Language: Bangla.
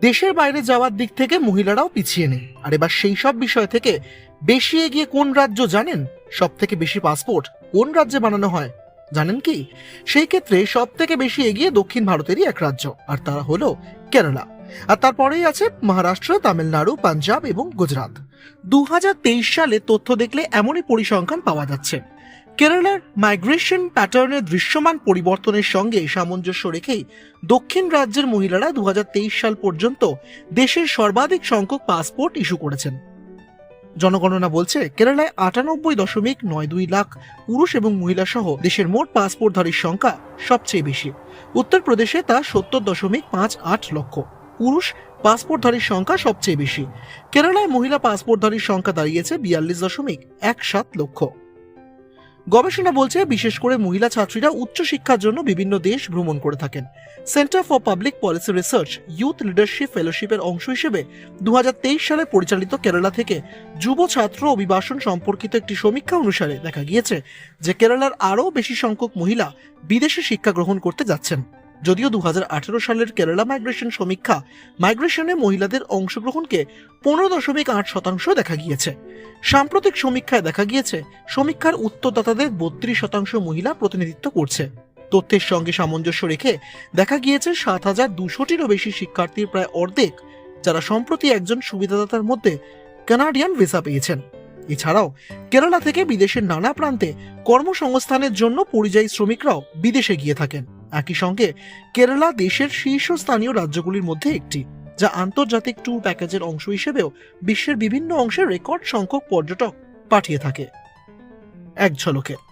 দেশের বাইরে যাওয়ার দিক থেকে মহিলারাও পিছিয়ে নেই। আর এবার সেই সব বিষয় থেকে বেশি এগিয়ে কোন রাজ্য জানেন? সব থেকে বেশি পাসপোর্ট কোন রাজ্যে বানানো হয়? জানেন কি? সেই ক্ষেত্রে সব থেকে বেশি এগিয়ে দক্ষিণ ভারতেরই এক রাজ্য, আর তারা হলো কেরালা। আর তারপরেই আছে মহারাষ্ট্র, তামিলনাড়ু, পাঞ্জাব এবং গুজরাট। দু হাজার তেইশ সালে তথ্য দেখলে এমনই পরিসংখ্যান পাওয়া যাচ্ছে। কেরালার মাইগ্রেশন প্যাটার্নের দৃশ্যমান পরিবর্তনের সঙ্গে সামঞ্জস্য রেখেই দক্ষিণ রাজ্যের মহিলারা দু হাজার তেইশ সাল পর্যন্ত দেশের সর্বাধিক সংখ্যক পাসপোর্ট ইস্যু করেছেন। জনগণনা বলছে, কেরালায় আটানব্বই দশমিক নয় দুই লাখ পুরুষ এবং মহিলা সহ দেশের মোট পাসপোর্টধারীর সংখ্যা সবচেয়ে বেশি। উত্তরপ্রদেশে তা সত্তর দশমিক পাঁচ আট লক্ষ। পুরুষ পাসপোর্টধারীর সংখ্যা সবচেয়ে বেশি। কেরালায় মহিলা পাসপোর্টধারীর সংখ্যা দাঁড়িয়েছে বিয়াল্লিশ দশমিক এক সাত লক্ষ। গবেষণা বলছে বিশেষ করে মহিলা ছাত্রীরা উচ্চশিক্ষার জন্য বিভিন্ন দেশ ভ্রমণ করে থাকেন। Centre for Public Policy Research Youth Leadership ফেলোশিপের অংশ হিসেবে দু হাজার তেইশ সালে পরিচালিত কেরালা থেকে যুব ছাত্র অভিবাসন সম্পর্কিত একটি সমীক্ষা অনুসারে দেখা গিয়েছে যে কেরালার আরও বেশি সংখ্যক মহিলা বিদেশে শিক্ষা গ্রহণ করতে যাচ্ছেন। যদিও দু হাজার আঠেরো সালের কেরালা মাইগ্রেশন সমীক্ষা মাইগ্রেশনে মহিলাদের অংশগ্রহণকে পনেরো দশমিক আট শতাংশ দেখা গিয়েছে। সাম্প্রতিক সমীক্ষায় দেখা গিয়েছে, সমীক্ষার উত্তরদাতাদের বত্রিশ শতাংশ মহিলা প্রতিনিধিত্ব করছে। তথ্যের সঙ্গে সামঞ্জস্য রেখে দেখা গিয়েছে সাত হাজার দুশোটিরও বেশি শিক্ষার্থীর প্রায় অর্ধেক, যারা সম্প্রতি একজন সুবিধাদাতার মধ্যে কানাডিয়ান ভিসা পেয়েছেন। এছাড়াও কেরালা থেকে বিদেশের নানা প্রান্তে কর্মসংস্থানের জন্য পরিযায়ী শ্রমিকরাও বিদেশে গিয়ে থাকেন। একই সঙ্গে কেরালা দেশের শীর্ষস্থানীয় রাজ্যগুলির মধ্যে একটি, যা আন্তর্জাতিক ট্যুর প্যাকেজের অংশ হিসেবেও বিশ্বের বিভিন্ন অংশে রেকর্ড সংখ্যক পর্যটক পাঠিয়ে থাকে। এক ঝলকে